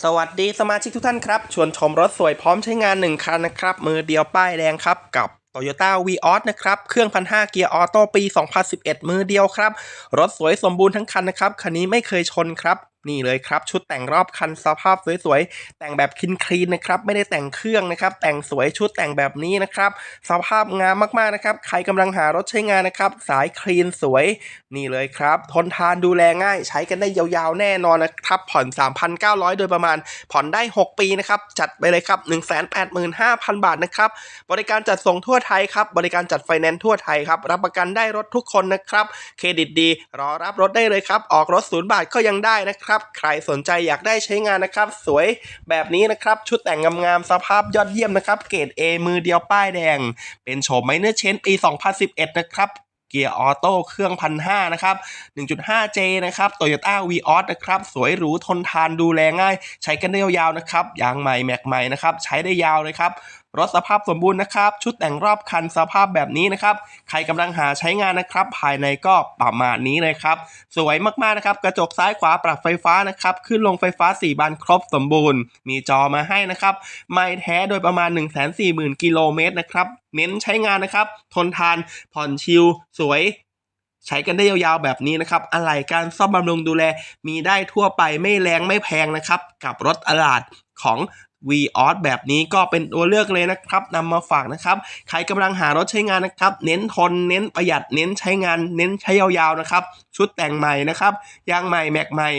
สวัสดีสมาชิกทุกท่านครับ ชวนชมรถสวยพร้อมใช้งาน 1 คันนะครับ มือเดียวป้ายแดงครับ กับ Toyota v ีออนะครับ เครื่องพันห้าเกียร์ออโต้ปี 2011 มือเดียวครับ รถสวยสมบูรณ์ทั้งคันนะครับ คันนี้ไม่เคยชนครับ นี่เลยครับ ชุดแต่งรอบคันสภาพสวยๆ แต่งแบบคินคลีนนะครับ ไม่ได้แต่งเครื่องนะครับ แต่งสวยชุดแต่งแบบนี้นะครับ สภาพงามมากๆนะครับ ใครกำลังหารถใช้งานนะครับ สายคลีนสวย นี่เลยครับ ทนทานดูแลง่าย ใช้กันได้ยาวๆแน่นอนนะครับ ผ่อน 3,900 โดยประมาณ ผ่อนได้ 6 ปีนะครับ จัดไปเลยครับ 185,000 บาทนะครับ บริการจัดส่งทั่วไทยครับ บริการจัดไฟแนนซ์ทั่วไทยครับ รับประกันได้รถทุกคนนะครับ เครดิตดี รอรับรถได้เลยครับ ออกรถศูนย์บาทก็ยังได้นะครับใครสนใจอยากได้ใช้งานนะครับ สวยแบบนี้นะครับ ชุดแต่งงามๆสภาพยอดเยี่ยมนะครับ เกรด A มือเดียวป้ายแดง เป็นโฉมไมเนอร์เชนปี 2011 นะครับเกียร์ออโต้เครื่องพันห้านะครับ 1.5J นะครับ Toyota v ีออนะครับ สวยหรูทนทานดูแลง่าย ใช้กันได้ยาวๆนะครับ ยางใหม่แม็กใหม่นะครับ ใช้ได้ยาวเลยครับ รถสภาพสมบูรณ์นะครับ ชุดแต่งรอบคันสภาพแบบนี้นะครับ ใครกำลังหาใช้งานนะครับ ภายในก็ประมาณนี้เลยครับ สวยมากๆนะครับ กระจกซ้ายขวาปรับไฟฟ้านะครับ ขึ้นลงไฟฟ้า 4 บานครบสมบูรณ์ มีจอมาให้นะครับ ไม่แท้โดยประมาณ 1 4 0 0 0 0 กิโลเมตรนะครับ เน้นใช้งานนะครับ ทนทาน ผ่อนชิล สวยใช้กันได้ยาวๆแบบนี้นะครับ อะไหล่การซ่อมบำรุงดูแลมีได้ทั่วไปไม่แรงไม่แพงนะครับ กับรถอลาดของ v ีออแบบนี้ก็เป็นตัวเลือกเลยนะครับนำมาฝากนะครับ ใครกำลังหารถใช้งานนะครับ เน้นทน เน้นประหยัด เน้นใช้งาน เน้นใช้ยาวๆนะครับ ชุดแต่งใหม่นะครับยางใหม่แม็กใหม่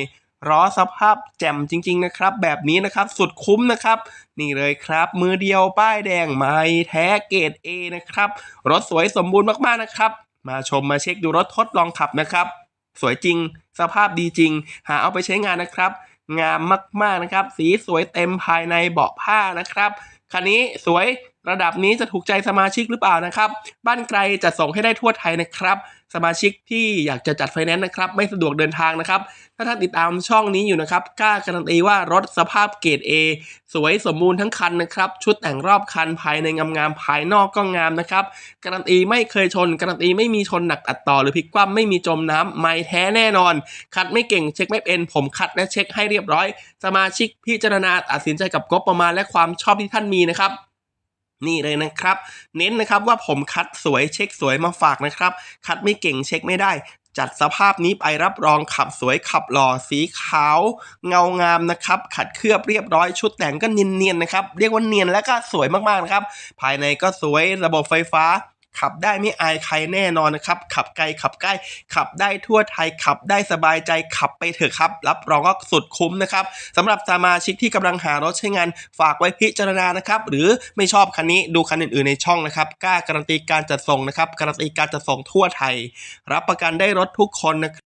ล้อสภาพแจ่มจริง ๆ นะครับ แบบนี้นะครับสุดคุ้มนะครับ นี่เลยครับ มือเดียวป้ายแดงใหม่แท้เกรด A นะครับ รถสวยสมบูรณ์มากๆนะครับ มาชมมาเช็คดูรถทดลองขับนะครับ สวยจริง สภาพดีจริง หาเอาไปใช้งานนะครับ งามมากๆนะครับ สีสวยเต็มภายในเบาะผ้านะครับคันนี้สวย ระดับนี้จะถูกใจสมาชิกหรือเปล่านะครับ บ้านไกลจะส่งให้ได้ทั่วไทยนะครับ สมาชิกที่อยากจะจัดไฟแนนซ์นะครับ ไม่สะดวกเดินทางนะครับ ถ้าท่านติดตามช่องนี้อยู่นะครับกล้าการันตีว่ารถสภาพเกรด A สวยสมบูรณ์ทั้งคันนะครับ ชุดแต่งรอบคันภายในงามๆภายนอกก็งามนะครับ การันตีไม่เคยชน การันตีไม่มีชนหนักอัดต่อ หรือพลิกคว่ำไม่มีจมน้ำไม่แท้แน่นอน คัดไม่เก่งเช็คไม่เป็นผมคัดและเช็คให้เรียบร้อย สมาชิกพิจารณาตัดสินใจกับงบประมาณและความชอบที่ท่านมีนะครับ นี่เลยนะครับ เน้นนะครับว่าผมคัดสวยเช็คสวยมาฝากนะครับ คัดไม่เก่งเช็คไม่ได้ จัดสภาพนี้ไปรับรองขับสวยขับหล่อสีขาว เงางามนะครับ ขัดเคลือบเรียบร้อยชุดแต่งก็เนียนๆนะครับ เรียกว่าเนียนและก็สวยมากๆนะครับ ภายในก็สวยระบบไฟฟ้า ขับได้ไม่อายใครแน่นอนนะครับ ขับไกลขับใกล้ ขับได้ทั่วไทย ขับได้สบายใจขับไปเถอะครับ รับรองว่าสุดคุ้มนะครับสำหรับสมาชิกที่กำลังหารถใช้งานฝากไว้พิจารณานะครับ หรือไม่ชอบคันนี้ดูคันอื่นๆในช่องนะครับกล้าการันตีการจัดส่งนะครับการันตีการจัดส่งทั่วไทย รับประกันได้รถทุกคนนะครับ